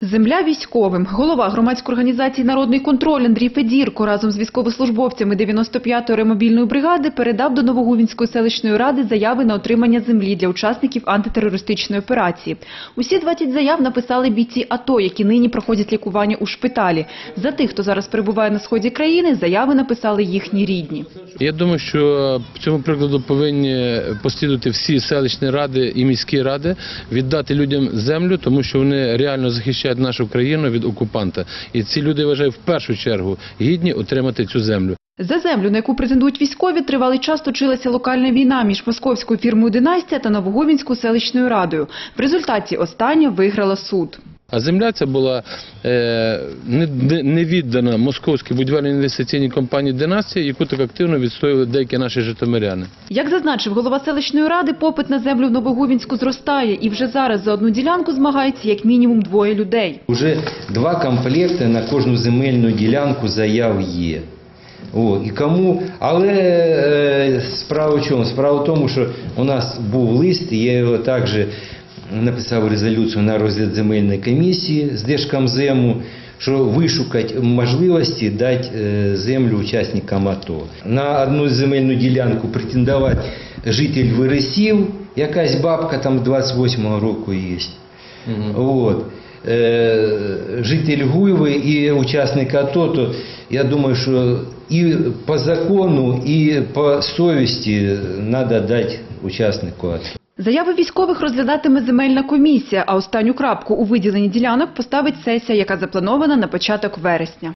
Земля військовим. Голова громадської організації «Народний контроль» Андрій Федірко разом з військовослужбовцями 95-ї ремобільної бригади передав до Новогувінської селищної ради заяви на отримання землі для учасників антитерористичної операції. Усі 20 заяв написали бійці АТО, які нині проходять лікування у шпиталі. За тих, хто зараз перебуває на сході країни, заяви написали їхні рідні. Я думаю, що цьому прикладу повинні послідувати всі селищні ради і міські ради, віддати людям землю, тому що вони реально захищають нашу країну від окупанта. І ці люди вважаю в першу чергу гідні отримати цю землю. За землю, на яку претендують військові, тривалий час точилася локальна війна між московською фірмою «Династія» та Новогувінською селищною радою. В результаті остання виграла суд. А земля ця була е, не, віддана московській будівельній інвестиційній компанії «Династія», яку так активно відстоювали деякі наші житомиряни. Як зазначив голова селищної ради, попит на землю в Новогувінську зростає, і вже зараз за одну ділянку змагається як мінімум двоє людей. Уже два комплекти на кожну земельну ділянку заяв є. О, і кому, але е, справа в чому? Справа в тому, що у нас був лист, і я його також написав резолюцію на розгляд земельної комісії з Держкомзему, що вишукати можливості дати е, землю учасникам АТО. На одну земельну ділянку претендувати житель Вересів, якась бабка там 28-го року є. От. Е, житель Гуйви і учасник АТО, то я думаю, що і по закону, і по совісті треба дати учаснику АТО. Заяви військових розглядатиме земельна комісія, а останню крапку у виділенні ділянок поставить сесія, яка запланована на початок вересня.